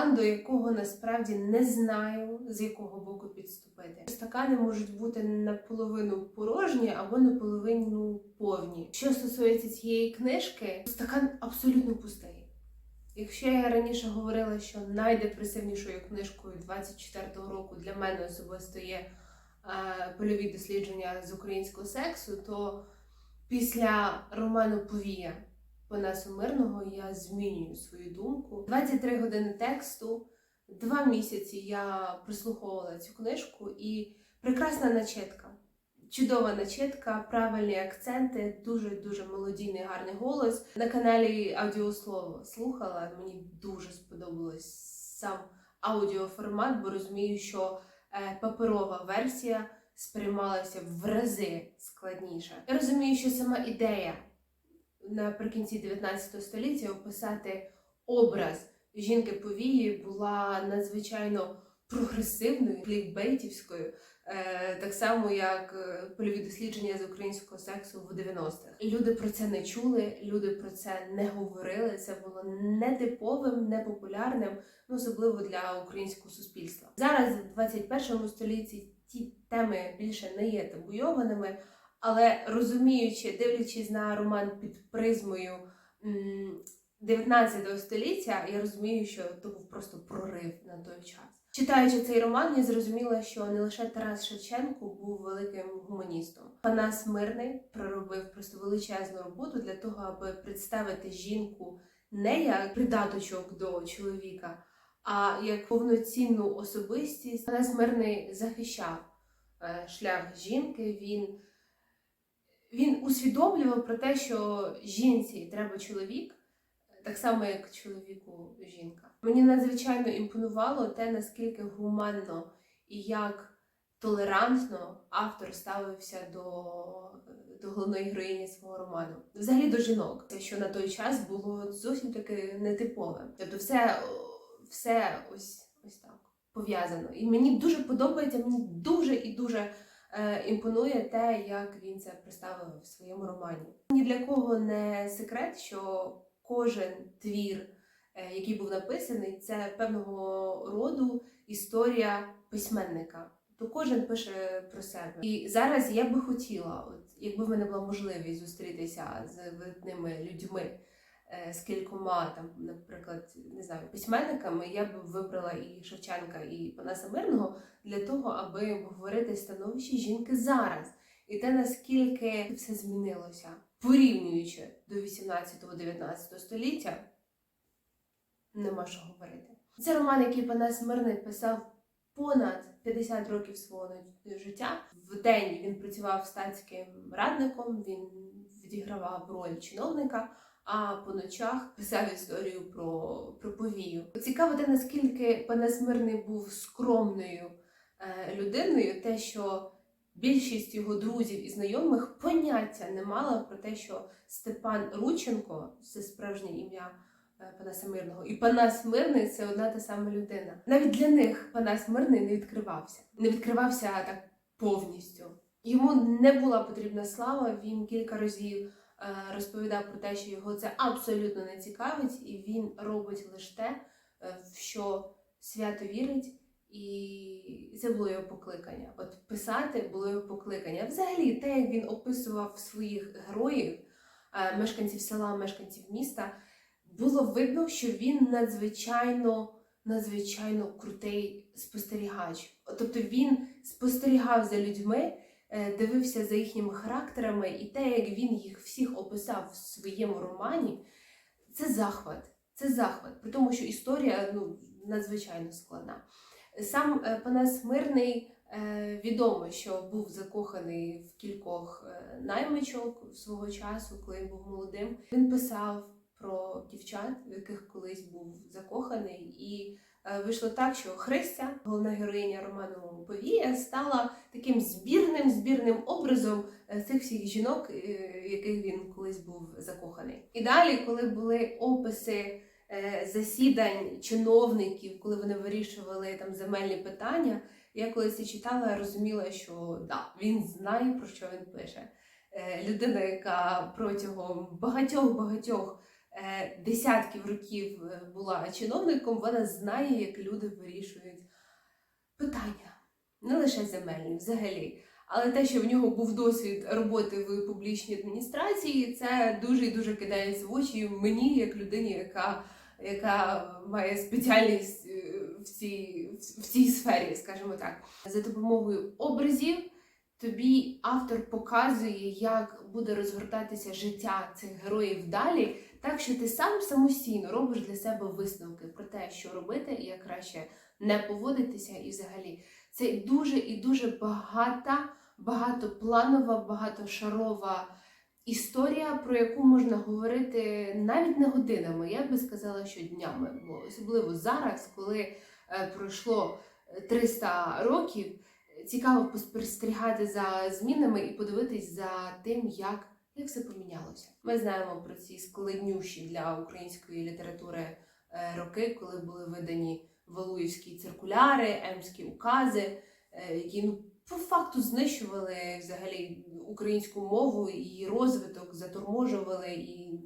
до якого насправді не знаю, з якого боку підступити. Стакани можуть бути наполовину порожні або наполовину повні. Що стосується цієї книжки, стакан абсолютно пустий. Якщо я раніше говорила, що найдепресивнішою книжкою 24-го року для мене особисто є е, польові дослідження з українського сексу, то після роману Повія Панасу Мирного я змінюю свою думку. 23 години тексту, два місяці я прислуховувала цю книжку і прекрасна начетка. Чудова начетка, правильні акценти, дуже дуже мелодійний гарний голос. На каналі Аудіослово слухала. Мені дуже сподобалось сам аудіоформат, бо розумію, що е, паперова версія сприймалася в рази складніше. Я розумію, що сама ідея наприкінці 19 століття описати образ жінки повії була надзвичайно прогресивною, клікбейтівською, е, так само як е, польові дослідження з українського сексу в 90-х. Люди про це не чули, люди про це не говорили. Це було нетиповим, непопулярним, ну особливо для українського суспільства. Зараз, в 21 столітті, ті теми більше не є табуйованими. Але розуміючи, дивлячись на роман під призмою м, 19 століття, я розумію, що то був просто прорив на той час. Читаючи цей роман, я зрозуміла, що не лише Тарас Шевченко був великим гуманістом. Панас Мирний проробив просто величезну роботу для того, аби представити жінку не як придаточок до чоловіка, а як повноцінну особистість. Панас Мирний захищав е, шлях жінки. Він він усвідомлював про те, що жінці треба чоловік, так само як чоловіку жінка. Мені надзвичайно імпонувало те, наскільки гуманно і як толерантно автор ставився до, до головної героїні свого роману. Взагалі до жінок, те, що на той час було зовсім таки нетипове. Тобто, все, все ось ось так пов'язано. І мені дуже подобається, мені дуже і дуже імпонує те, як він це представив в своєму романі. Ні для кого не секрет, що кожен твір, е, який був написаний, це певного роду історія письменника. То кожен пише про себе. І зараз я би хотіла, от якби в мене була можливість зустрітися з видатними людьми. Е, З кількома там, наприклад, не знаю, письменниками я б вибрала і Шевченка, і Панаса Мирного для того, аби обговорити становище жінки зараз і те, наскільки все змінилося, порівнюючи до 18-19 століття, нема що говорити. Це роман, який Панас Мирний писав понад 50 років свого життя. В день він працював статським радником, він відігравав роль чиновника. А по ночах писав історію про, про повію. Цікаво, те, наскільки Панас Мирний був скромною е, людиною, те, що більшість його друзів і знайомих поняття не мала про те, що Степан Рученко це справжнє ім'я е, Панаса Мирного, і Панас Мирний це одна та сама людина. Навіть для них Панас Мирний не відкривався, не відкривався так повністю. Йому не була потрібна слава. Він кілька разів розповідав про те, що його це абсолютно не цікавить, і він робить лише те, е, в що свято вірить. І це було його покликання. От писати було його покликання. Взагалі, те, як він описував своїх героїв, е, мешканців села, мешканців міста, було видно, що він надзвичайно, надзвичайно крутий спостерігач. Тобто він спостерігав за людьми, е, дивився за їхніми характерами, і те, як він їх всіх описав в своєму романі, це захват. Це захват, при тому, що історія ну, надзвичайно складна. Сам е, Панас Мирний е, відомо, що був закоханий в кількох е, наймичок свого часу, коли він був молодим. Він писав про дівчат, в яких колись був закоханий, і е, вийшло так, що Христя, головна героїня роману Повія, стала таким збірним збірним образом е, цих всіх жінок, е, яких він колись був закоханий. І далі, коли були описи е, засідань чиновників, коли вони вирішували там земельні питання. Я коли це читала, я розуміла, що да, він знає про що він пише. Е, Людина, яка протягом багатьох багатьох е, десятків років е, була чиновником, вона знає, як люди вирішують питання, не лише земельні, взагалі. Але те, що в нього був досвід роботи в публічній адміністрації, це дуже і дуже кидається в очі мені, як людині, яка, яка має спеціальність е, в цій, в цій сфері, скажімо так. За допомогою образів тобі автор показує, як буде розгортатися життя цих героїв далі, так що ти сам самостійно робиш для себе висновки про те, що робити, і як краще не поводитися, і взагалі це дуже і дуже багата, багатопланова, багатошарова історія, про яку можна говорити навіть не годинами, я би сказала, що днями, бо особливо зараз, коли е, пройшло е, 300 років, цікаво поспостерігати за змінами і подивитись за тим, як, як все помінялося. Ми знаємо про ці складнющі для української літератури е, роки, коли були видані Валуївські циркуляри, емські укази, е, які ну, по факту знищували взагалі українську мову і розвиток, заторможували і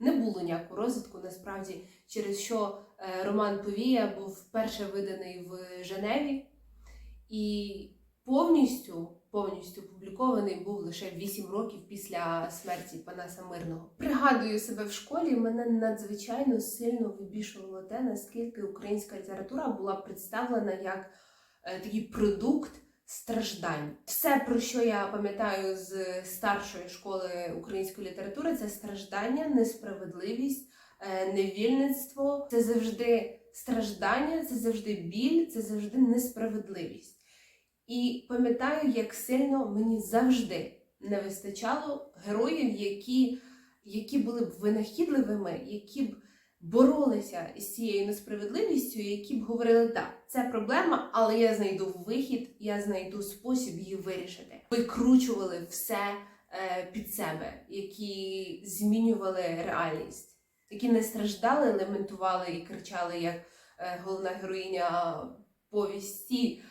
не було ніякого розвитку насправді, через що е, роман Повія був вперше виданий в Женеві і повністю, повністю опублікований був лише 8 років після смерті Панаса Мирного. Пригадую себе в школі, мене надзвичайно сильно вибішувало те, наскільки українська література була представлена як е, такий продукт страждань. Все, про що я пам'ятаю з старшої школи української літератури, це страждання, несправедливість, е, невільництво. Це завжди страждання, це завжди біль, це завжди несправедливість. І пам'ятаю, як сильно мені завжди не вистачало героїв, які, які були б винахідливими, які б боролися з цією несправедливістю, які б говорили, так, це проблема, але я знайду вихід, я знайду спосіб її вирішити. Викручували все е, під себе, які змінювали реальність, які не страждали, лементували і кричали, як е, головна героїня повісті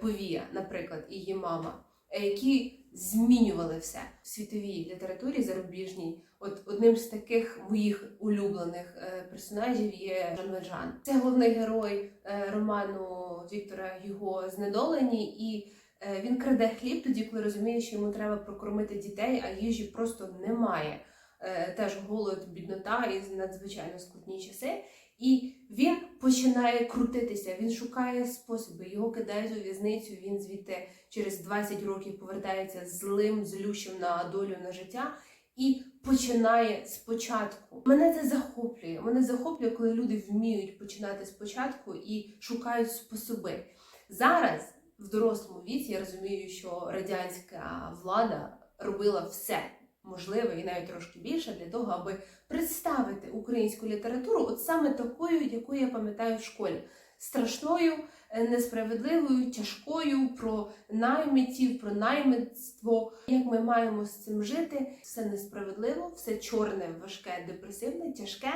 Повія, наприклад, і її мама, е, які змінювали все в світовій літературі зарубіжній. От одним з таких моїх улюблених е, персонажів є Жан Вальжан. Це головний герой е, роману Віктора Юго Знедолені, і е, він краде хліб тоді, коли розуміє, що йому треба прокормити дітей, а їжі просто немає. Е, Теж голод, біднота і надзвичайно складні часи. І він починає крутитися, він шукає способи, його кидають у в'язницю, він звідти через 20 років повертається злим, злющим на долю на життя і починає спочатку. Мене це захоплює. Мене захоплює, коли люди вміють починати спочатку і шукають способи. Зараз, в дорослому віці, я розумію, що радянська влада робила все можливе і навіть трошки більше для того, аби представити українську літературу от саме такою, яку я пам'ятаю в школі. Страшною, е, несправедливою, тяжкою про наймитів, про наймитство. Як ми маємо з цим жити? Все несправедливо, все чорне, важке, депресивне, тяжке.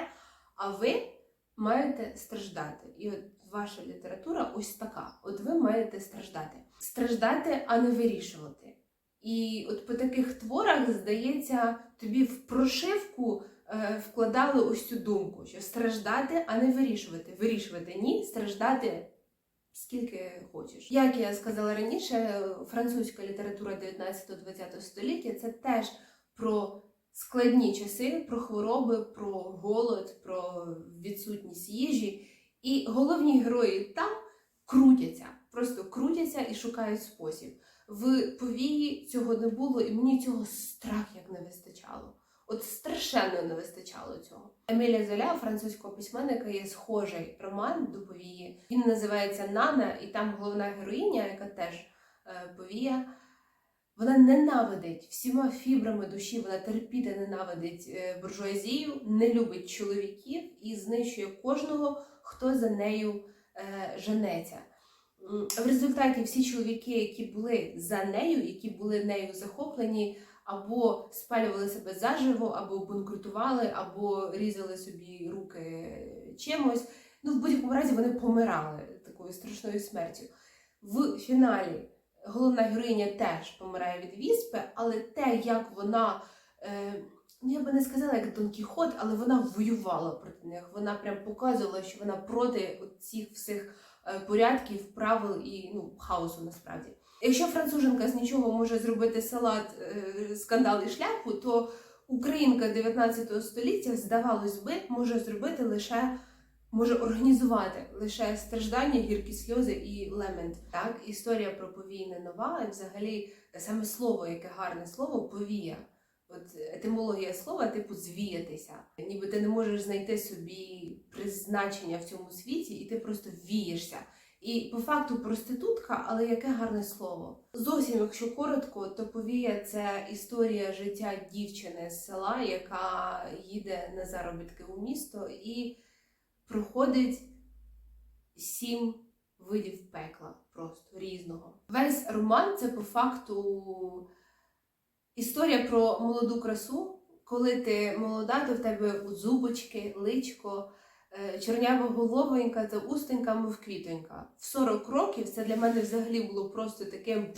А ви маєте страждати. І от ваша література ось така. От ви маєте страждати. Страждати, а не вирішувати. І от по таких творах, здається, тобі в прошивку е, вкладали ось цю думку, що страждати, а не вирішувати. Вирішувати ні, страждати скільки хочеш. Як я сказала раніше, французька література 19-20 століття це теж про складні часи, про хвороби, про голод, про відсутність їжі. І головні герої там крутяться, просто крутяться і шукають спосіб. В повії цього не було, і мені цього страх як не вистачало. От страшенно не вистачало цього. Емілія Золя, французького письменника, є схожий роман до повії. Він називається Нана, і там головна героїня, яка теж е, повія. Вона ненавидить всіма фібрами душі, вона терпіти ненавидить е, буржуазію, не любить чоловіків і знищує кожного, хто за нею е, женеться. В результаті всі чоловіки, які були за нею, які були нею захоплені, або спалювали себе заживо, або банкрутували, або різали собі руки чимось. Ну, в будь-якому разі вони помирали такою страшною смертю. В фіналі головна героїня теж помирає від віспи, але те, як вона е, ну я би не сказала як Дон Кіхот, але вона воювала проти них. Вона прям показувала, що вона проти цих всіх порядків, правил і ну, хаосу насправді. Якщо француженка з нічого може зробити салат, е, скандал і шляпу, то українка 19 століття, здавалось би, може зробити лише може організувати лише страждання, гіркі сльози і лемент. Так, історія про повій не нова, і взагалі саме слово, яке гарне слово, повія. От етимологія слова, типу, звіятися. Ніби ти не можеш знайти собі призначення в цьому світі, і ти просто вієшся. І по факту проститутка, але яке гарне слово. Зовсім, якщо коротко, то повія це історія життя дівчини з села, яка їде на заробітки у місто і проходить сім видів пекла, просто різного. Весь роман це по факту історія про молоду красу. Коли ти молода, то в тебе зубочки, личко, е, чорнява головонька та устенька, мов квітонька. В 40 років це для мене взагалі було просто таким.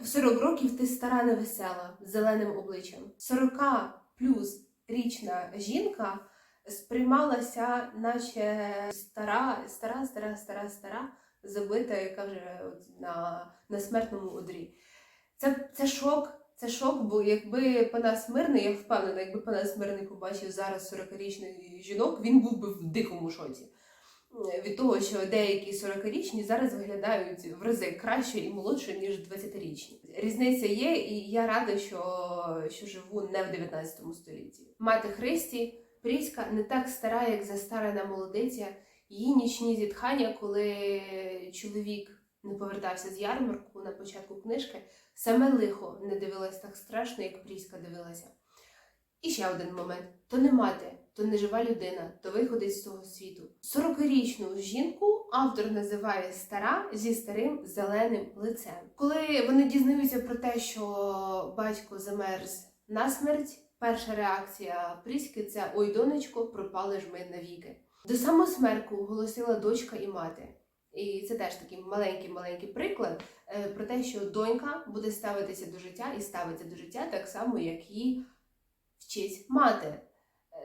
В 40 років ти стара невесела з зеленим обличчям. 40 плюс річна жінка сприймалася, наче стара, стара, стара, стара, стара, забита, яка вже на, на смертному одрі. Це, це шок. Це шок, бо якби Панас Мирний, я впевнена, якби Панас Мирний побачив зараз 40-річних жінок, він був би в дикому шоці. Е, Від того, що деякі 40-річні зараз виглядають в рази краще і молодше, ніж 20-річні. Різниця є, і я рада, що, що живу не в 19 столітті. Мати Христі, Пріська не так стара, як застарена молодиця. Її нічні зітхання, коли чоловік не повертався з ярмарку на початку книжки, саме лихо не дивилась так страшно, як Пріська дивилася. І ще один момент: то не мати, то не жива людина, то виходить з цього світу. 40-річну жінку автор називає стара зі старим зеленим лицем. Коли вони дізнаються про те, що батько замерз на смерть, перша реакція Пріськи це ой, донечко, пропали ж ми навіки. До самосмерку голосила дочка і мати. І це теж такий маленький-маленький приклад е, про те, що донька буде ставитися до життя і ставиться до життя так само, як її вчить мати. Е,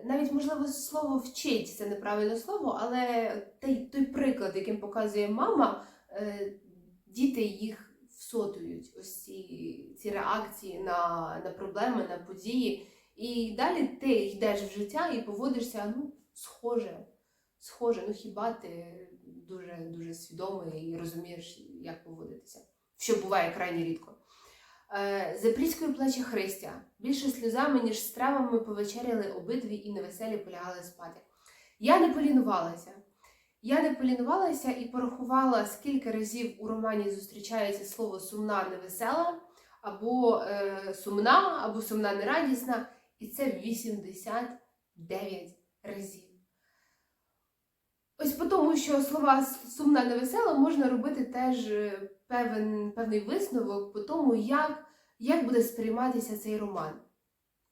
Навіть, можливо, слово вчить це неправильне слово, але той, той приклад, яким показує мама, е, діти їх всотують, ось ці, ці реакції на, на проблеми, на події. І далі ти йдеш в життя і поводишся ну, схоже. Схоже, ну хіба ти дуже дуже свідомий і розумієш, як поводитися, що буває крайні рідко. Е, За Пріською плаче Христя. Більше сльозами, ніж стравами повечеряли обидві і невеселі полягали спати. Я не полінувалася. Я не полінувалася і порахувала, скільки разів у романі зустрічається слово сумна, невесела, або е, сумна, або сумна нерадісна, і це 89 разів. Ось по тому, що слова сумна невесела можна робити теж е, певен, певний висновок по тому, як, як буде сприйматися цей роман.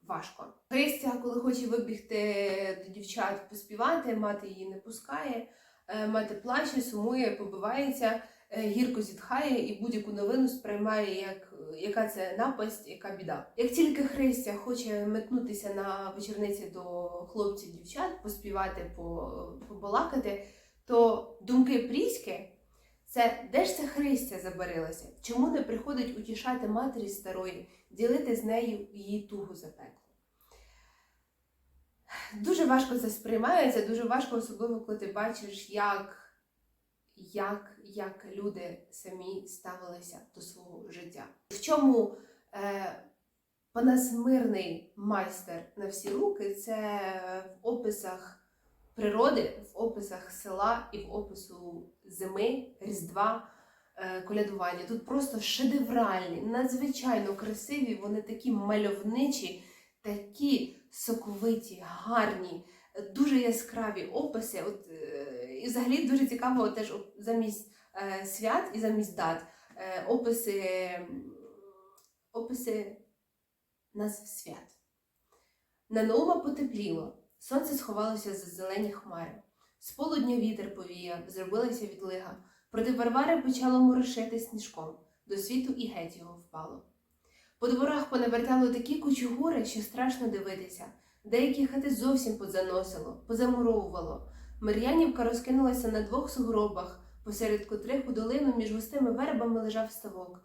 Важко. Христя, коли хоче вибігти до дівчат поспівати, мати її не пускає, е, мати плаче, сумує, побивається, гірко зітхає і будь-яку новину сприймає, як яка це напасть, яка біда. Як тільки Христя хоче метнутися на вечорниці до хлопців, дівчат, поспівати, побалакати, то думки Пріськи це де ж ця Христя забарилася? Чому не приходить утішати матері старої, ділити з нею її тугу за пекло? Дуже важко це сприймається, дуже важко, особливо коли ти бачиш, як, як, як люди самі ставилися до свого життя. В чому е, Мирний майстер на всі руки це в описах природи, в описах села і в опису зими, Різдва, е, колядування. Тут просто шедевральні, надзвичайно красиві, вони такі мальовничі, такі соковиті, гарні, дуже яскраві описи. От, е, і взагалі дуже цікаво теж замість е, свят і замість дат е, описи, описи назв свят. На Наума потепліло, сонце сховалося за зелені хмари. З полудня вітер повіяв, зробилася відлига. Проти Варвари почало морошити сніжком, до світу і геть його впало. По дворах понавертало такі кучугури, що страшно дивитися. Деякі хати зовсім позаносило, позамуровувало. Мар'янівка розкинулася на двох сугробах, посеред котрих у долину між густими вербами лежав ставок.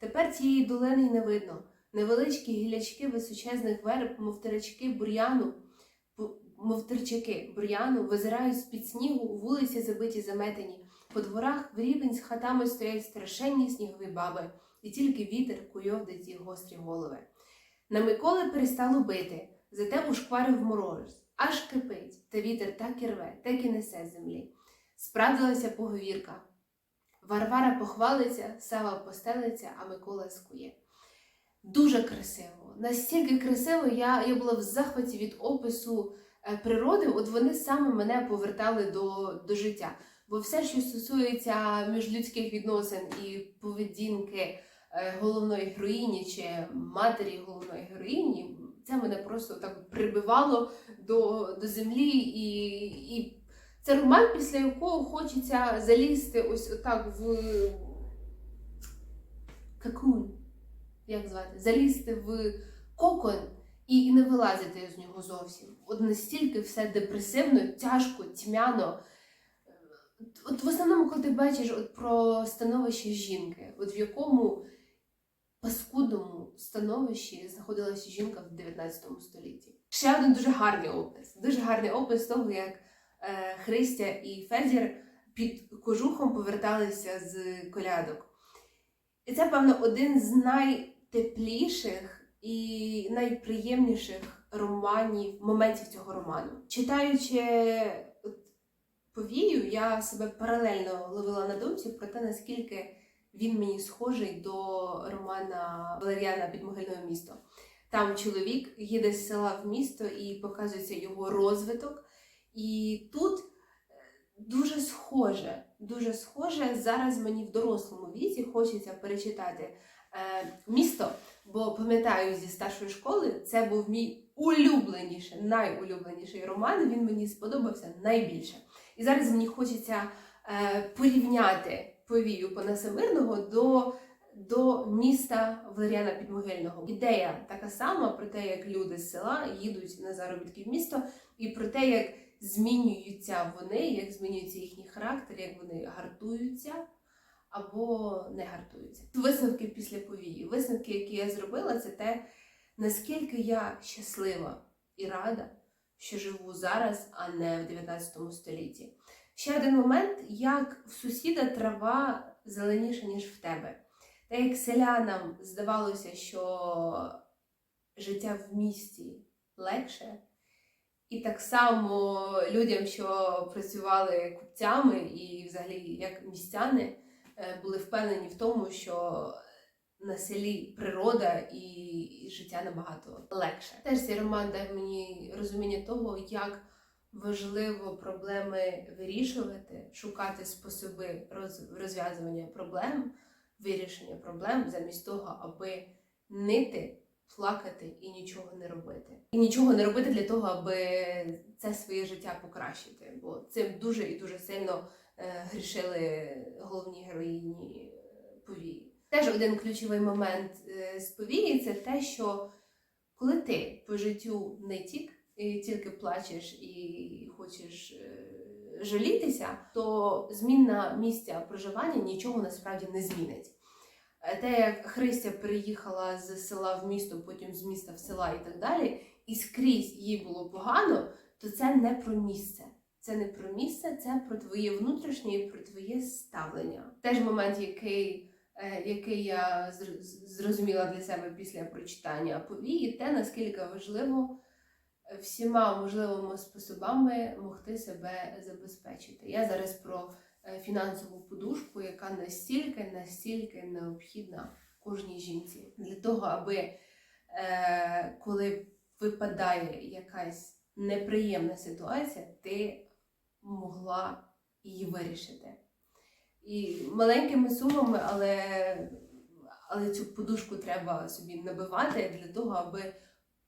Тепер цієї долини й не видно. Невеличкі гілячки височезних верб, мов теречки бур'яну, бу- мов терчаки бур'яну, визирають з-під снігу, вулиці забиті заметені. По дворах в рівень з хатами стоять страшенні снігові баби, і тільки вітер куйовдить їх гострі голови. На Миколи перестало бити, зате ушкварив мороз, аж кипить, та вітер так і рве, так і несе з землі. Справдилася поговірка. Варвара похвалиться, Сава постелиться, а Микола скує. Дуже красиво. Настільки красиво, я, я була в захваті від опису е, природи, от вони саме мене повертали до, до життя. Бо все, що стосується міжлюдських відносин і поведінки е, головної героїні чи матері головної героїні, це мене просто так прибивало до, до землі. І, і це роман, після якого хочеться залізти ось отак в какун, як звати, залізти в кокон і не вилазити з нього зовсім. От настільки все депресивно, тяжко, тьмяно. От в основному, коли ти бачиш от про становище жінки, от в якому паскудному становищі знаходилася жінка в 19 столітті. Ще один дуже гарний опис. Дуже гарний опис того, як е, Христя і Федір під кожухом поверталися з колядок. І це, певно, один з найтепліших і найприємніших романів, моментів цього роману. Читаючи повію, я себе паралельно ловила на думці про те, наскільки він мені схожий до романа Валеріана Підмогильне місто. Там чоловік їде з села в місто і показується його розвиток. І тут е, дуже схоже, дуже схоже. Зараз мені в дорослому віці хочеться перечитати е, місто, бо пам'ятаю зі старшої школи, це був мій улюбленіший, найулюбленіший роман. Він мені сподобався найбільше. І зараз мені хочеться е, порівняти повію Панаса Мирного до, до міста Валеріана Підмогильного. Ідея така сама про те, як люди з села їдуть на заробітки в місто, і про те, як змінюються вони, як змінюється їхній характер, як вони гартуються або не гартуються. Висновки після повії. Висновки, які я зробила, це те, наскільки я щаслива і рада, що живу зараз, а не в 19 столітті. Ще один момент, як в сусіда трава зеленіша, ніж в тебе. Та як селянам здавалося, що життя в місті легше, і так само людям, що працювали купцями і взагалі як містяни, е, були впевнені в тому, що на селі природа і життя набагато легше. Теж цей роман дав мені розуміння того, як важливо проблеми вирішувати, шукати способи розв'язування проблем, вирішення проблем, замість того, аби нити, плакати і нічого не робити. І нічого не робити для того, аби це своє життя покращити. Бо цим дуже і дуже сильно е, грішили головні героїні е, повії. Теж один ключовий момент е, з повії це те, що коли ти по життю не тік, і тільки плачеш і хочеш е, жалітися, то зміна місця проживання нічого насправді не змінить. Е, Те, як Христя переїхала з села в місто, потім з міста в села і так далі, і скрізь їй було погано, то це не про місце. Це не про місце, це про твоє внутрішнє і про твоє ставлення. Теж момент, який, е, який я зр- зрозуміла для себе після прочитання повії, те, наскільки важливо всіма можливими способами могти себе забезпечити. Я зараз про е, фінансову подушку, яка настільки, настільки необхідна кожній жінці для того, аби е, коли випадає якась неприємна ситуація, ти могла її вирішити. І маленькими сумами, але, але цю подушку треба собі набивати для того, аби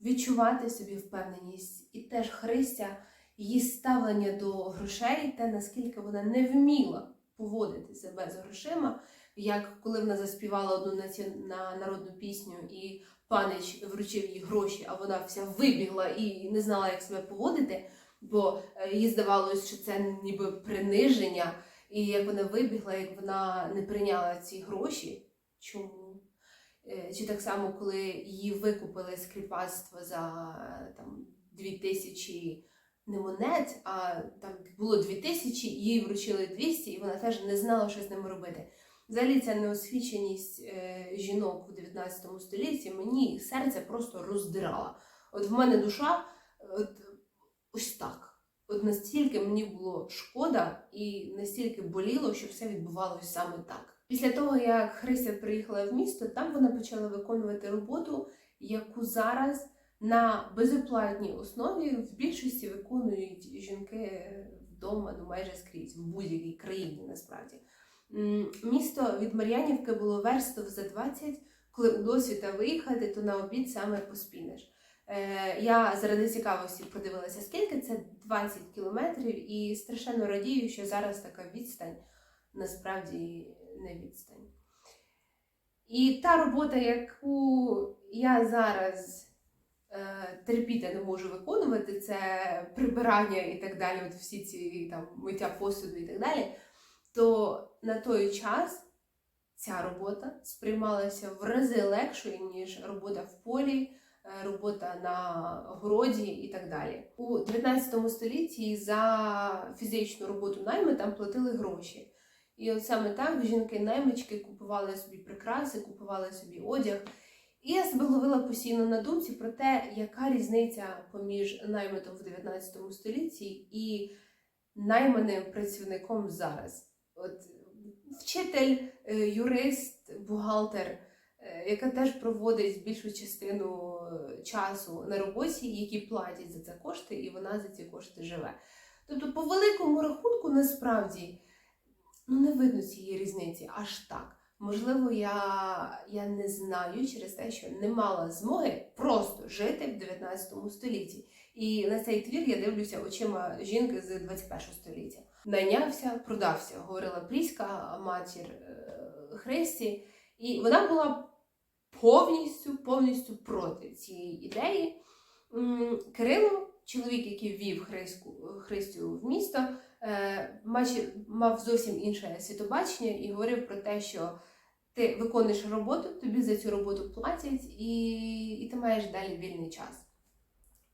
відчувати собі впевненість. І теж Христя, її ставлення до грошей, те, наскільки вона не вміла поводити себе з грошима, як коли вона заспівала одну на народну пісню і панич вручив їй гроші, а вона вся вибігла і не знала, як себе поводити, бо е, їй здавалось, що це ніби приниження. І як вона вибігла, як вона не прийняла ці гроші. Чому? Е, Чи так само, коли її викупили з кріпацтва за е, там 2000 не монет, а там було 2000, їй вручили 200, і вона теж не знала, що з ними робити. Взагалі, ця неосвіченість е, жінок у 19 столітті мені серце просто роздирала. От в мене душа, от ось так. От настільки мені було шкода і настільки боліло, що все відбувалося саме так. Після того, як Христя приїхала в місто, там вона почала виконувати роботу, яку зараз на безоплатній основі в більшості виконують жінки вдома, ну майже скрізь, в будь-якій країні насправді. Місто від Мар'янівки було верстов за 20, коли у досвіта виїхати, то на обід саме поспінеш. Е, я заради цікавості подивилася, скільки це 20 кілометрів, і страшенно радію, що зараз така відстань насправді не відстань. І та робота, яку я зараз е, терпіти не можу виконувати, це прибирання і так далі, от всі ці там миття посуду і так далі, то на той час ця робота сприймалася в рази легшою, ніж робота в полі, е, робота на городі і так далі. У 19 столітті за фізичну роботу наймитам платили гроші. І от саме так жінки-наймички купували собі прикраси, купували собі одяг. І я себе ловила постійно на думці про те, яка різниця поміж наймитом в 19 столітті і найманим працівником зараз. От вчитель, е, юрист, бухгалтер, е, яка теж проводить більшу частину е, часу на роботі, які платять за це кошти, і вона за ці кошти живе. Тобто, по великому рахунку, насправді, ну не видно цієї різниці аж так. Можливо, я, я не знаю через те, що не мала змоги просто жити в 19 столітті. І на цей твір я дивлюся очима жінки з 21 століття. Найнявся, продався, говорила Пріська, матір е, Христі, і вона була повністю, повністю проти цієї ідеї. Кирило, чоловік, який ввів Христю в місто, е, мачі- мав зовсім інше світобачення і говорив про те, що ти виконуєш роботу, тобі за цю роботу платять, і, і ти маєш далі вільний час.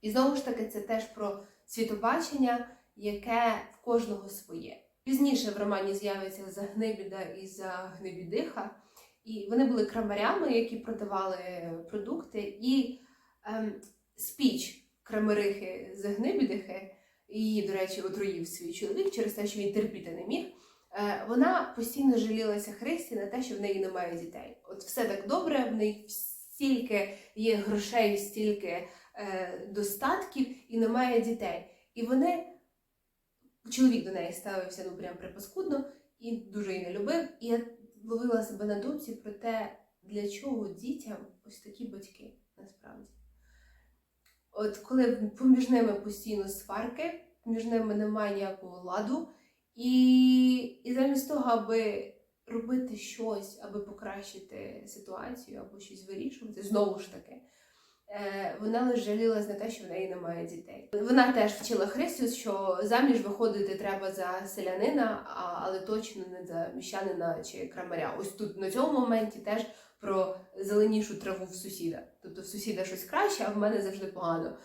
І знову ж таки, це теж про світобачення, яке в кожного своє. Пізніше в романі з'явиться Загнибіда і Загнибідиха, і вони були крамарями, які продавали продукти, і ем, спіч крамарихи Загнибідихи, її, до речі, отруїв свій чоловік через те, що він терпіти не міг. Е, Вона постійно жалілася Христі на те, що в неї немає дітей. От все так добре, в неї стільки є грошей, стільки е, достатків і немає дітей. І вони, чоловік до неї ставився ну прям припаскудно і дуже її не любив. І я ловила себе на думці про те, для чого дітям ось такі батьки насправді. От коли поміж ними постійно сварки, між ними немає ніякого ладу, і, і замість того, аби робити щось, аби покращити ситуацію або щось вирішувати, знову ж таки, е, вона лише жалілась на те, що в неї немає дітей. Вона теж вчила Христю, що заміж виходити треба за селянина, але точно не за міщанина чи крамаря. Ось тут на цьому моменті теж про зеленішу траву в сусіда. Тобто в сусіда щось краще, а в мене завжди погано.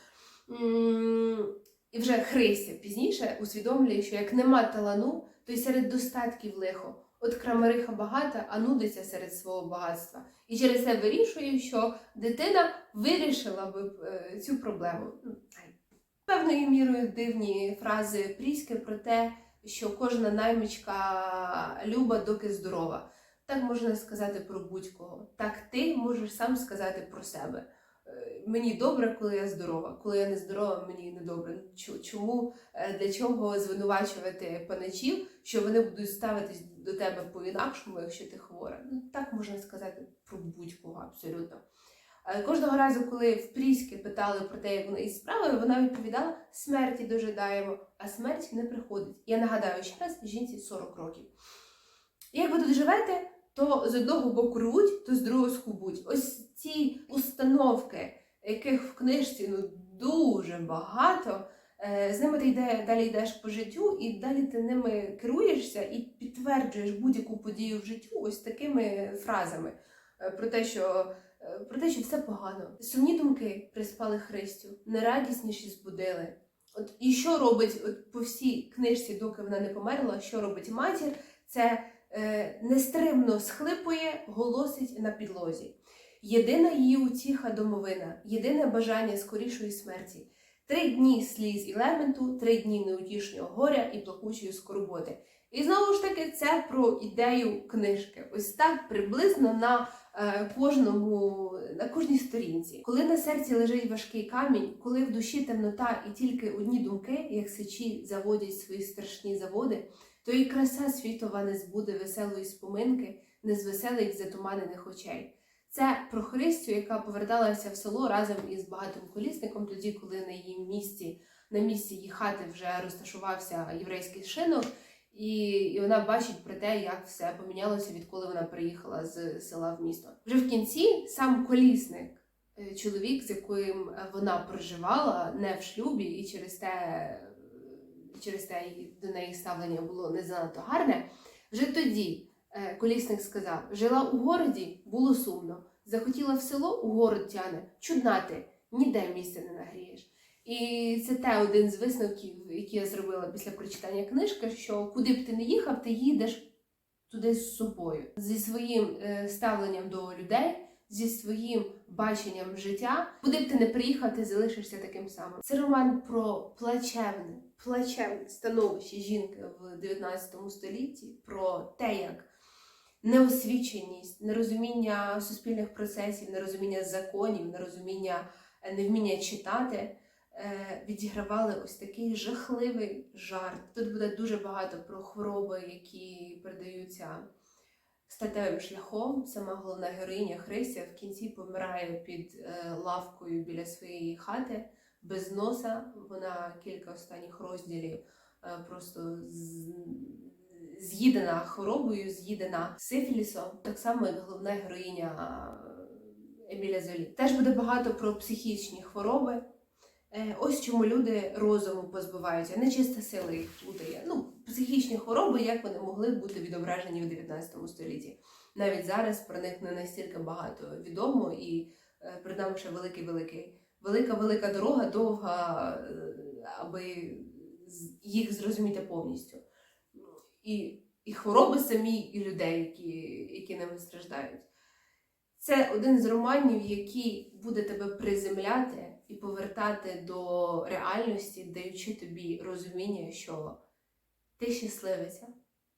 І вже Христя пізніше усвідомлює, що як нема талану, то й серед достатків лихо. От крамариха багата, а нудиться серед свого багатства. І через це вирішує, що дитина вирішила би е, цю проблему. Ну. Певною мірою дивні фрази Пріськи про те, що кожна наймичка люба, доки здорова. Так можна сказати про будь-кого. Так ти можеш сам сказати про себе. Е, Мені добре, коли я здорова. Коли я не здорова, мені не добре. Чому е, для чого звинувачувати паничів, що вони будуть ставитись до тебе по-інакшому, якщо ти хвора? Ну так можна сказати про будь-кого абсолютно. Е, Кожного разу, коли в Пріськи питали про те, як вона із справою, вона відповідала: смерті дожидаємо, а смерть не приходить. Я нагадаю ще раз, жінці 40 років. Як ви тут живете, то з одного боку рвуть, то з другого скубуть. Ось ці установки, яких в книжці ну дуже багато. е, З ними ти йде, далі йдеш по життю, і далі ти ними керуєшся і підтверджуєш будь-яку подію в життю ось такими фразами е, про те, що е, про те, що все погано. Сумні думки приспали Христю, нерадісніші збудили. От і що робить от по всій книжці, доки вона не померла, що робить матір? Це нестримно схлипує, голосить на підлозі. Єдина її утіха домовина, єдине бажання скорішої смерті. Три дні сліз і лементу, три дні неутішного горя і плакучої скорботи. І знову ж таки, це про ідею книжки. Ось так приблизно на е, кожному на кожній сторінці. Коли на серці лежить важкий камінь, коли в душі темнота і тільки одні думки, як сичі заводять свої страшні заводи, то і краса світова не збуде веселої споминки, не звеселить затуманених очей. Це про Христю, яка поверталася в село разом із багатим колісником, тоді, коли на її місці, на місці її хати вже розташувався єврейський шинок, і, і вона бачить про те, як все помінялося, відколи вона приїхала з села в місто. Вже в кінці сам колісник, е, чоловік, з яким вона проживала не в шлюбі, і через те, через те до неї ставлення було не занадто гарне. Вже тоді е, колісник сказав: жила у городі, було сумно. Захотіла в село у город тяне, чудна ти, ніде місця не нагрієш. І це те один з висновків, які я зробила після прочитання книжки, що куди б ти не їхав, ти їдеш туди з собою, зі своїм е, ставленням до людей, зі своїм баченням життя. Куди б ти не приїхав, ти залишишся таким самим. Це роман про плачевне, плачевне становище жінки в 19 столітті, про те, як неосвіченість, нерозуміння суспільних процесів, нерозуміння законів, нерозуміння е, невміння читати е, відігравали ось такий жахливий жарт. Тут буде дуже багато про хвороби, які передаються статевим шляхом. Сама головна героїня Христя в кінці помирає під е, лавкою біля своєї хати без носа. Вона кілька останніх розділів е, просто з'їдена хворобою, з'їдена сифілісом, так само як головна героїня е, Еміля Золі. Теж буде багато про психічні хвороби. Е, Ось чому люди розуму позбуваються, нечиста сила їх плутає. Ну, психічні хвороби, як вони могли бути відображені в 19 столітті. Навіть зараз про них не настільки багато відомо, і перед ще великий великий велика велика дорога, довга, е, аби їх зрозуміти повністю. І, і хвороби самі, і людей, які, які ними страждають. Це один з романів, який буде тебе приземляти і повертати до реальності, даючи тобі розуміння, що ти щасливиця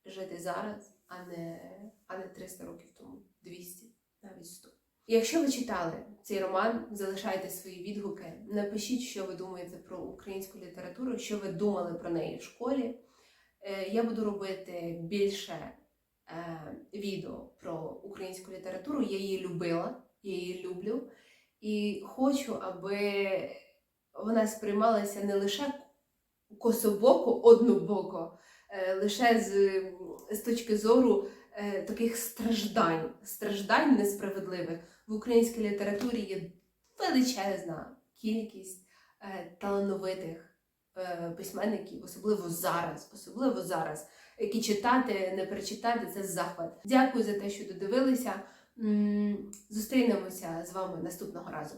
жити зараз, а не, а не 300 років тому, 200, навіть 100. Якщо ви читали цей роман, залишайте свої відгуки. Напишіть, що ви думаєте про українську літературу, що ви думали про неї в школі. Е, Я буду робити більше е, відео про українську літературу. Я її любила, я її люблю. І хочу, аби вона сприймалася не лише кособоко, однобоко, е, лише з, з точки зору таких страждань, страждань несправедливих. В українській літературі є величезна кількість е, талановитих е, письменників, особливо зараз, особливо зараз, які читати, не перечитати це захват. Дякую за те, що додивилися. Зустрінемося з вами наступного разу.